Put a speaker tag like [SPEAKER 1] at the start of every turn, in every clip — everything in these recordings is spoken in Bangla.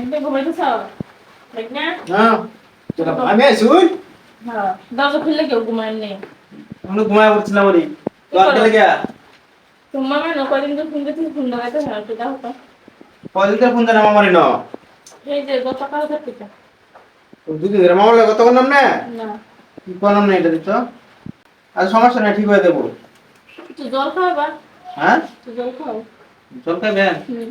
[SPEAKER 1] দেখবে ঘুমাইতেছ দেখ না
[SPEAKER 2] হ্যাঁ চলো আমি শুন
[SPEAKER 1] হ্যাঁ দরজা খুললে কেউ ঘুমায় নেই
[SPEAKER 2] আমি ঘুমায় পড়ছিলাম
[SPEAKER 1] তোমার মানে কদিন তো ফোন করতে ফোন লাগাইতে হয় তো দাও তো
[SPEAKER 2] কদিন ফোন দেন আমার মারি ন
[SPEAKER 1] এই যে গতকাল থেকে
[SPEAKER 2] দুদিন ধরে মামলা কত নাম না
[SPEAKER 1] না
[SPEAKER 2] কি কোন নাম না এটা দিত আর সমস্যা নাই ঠিক হয়ে দেবো
[SPEAKER 1] জল খাও বা
[SPEAKER 2] হ্যাঁ
[SPEAKER 1] জল খাও
[SPEAKER 2] চল খাবেন
[SPEAKER 1] হুম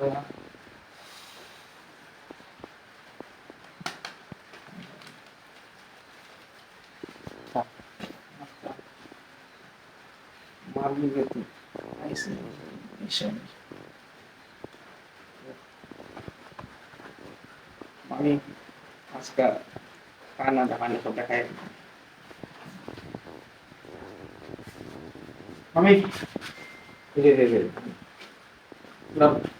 [SPEAKER 2] と。Mami, pas ke kanan Mami, mas
[SPEAKER 3] ka kanan na kanan ko kaya. Mami. ini, ini, ini. Love.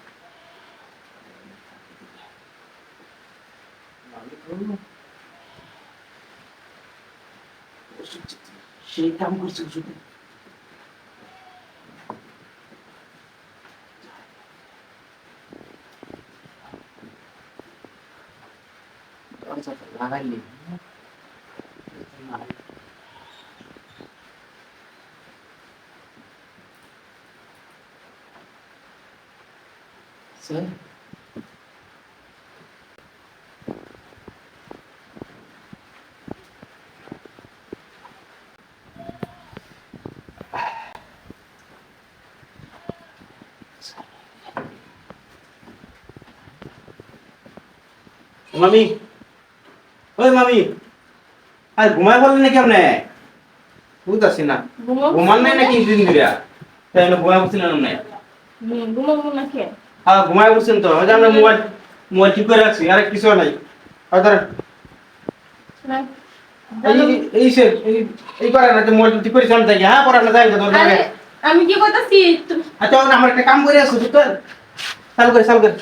[SPEAKER 3] şeytan kusurcudur. 여기서 나갈 일이 있나?
[SPEAKER 2] মামি ওই মামি আর ঘুমায় বললেন নাকি আপনি বুঝতেছি না।
[SPEAKER 1] ঘুমাবো
[SPEAKER 2] ঘুমান নাই নাকি দিন দিরা তাই না ঘুমায় বলছিলেন আপনি
[SPEAKER 1] না
[SPEAKER 2] হ্যাঁ ঘুমায় বলছেন তো। ওই যে আমরা মোবাইল মোবাইল ঠিক করে রাখছি আর কিছু নাই। আর এই এই সে এই করে না যে মোবাইল ঠিক করে সামনে থাকি হ্যাঁ পড়া না যাই তো দরকার
[SPEAKER 1] আমি কি করতেছি?
[SPEAKER 2] আচ্ছা আমার একটা কাম করে আসো তো চালু করে চালু করে।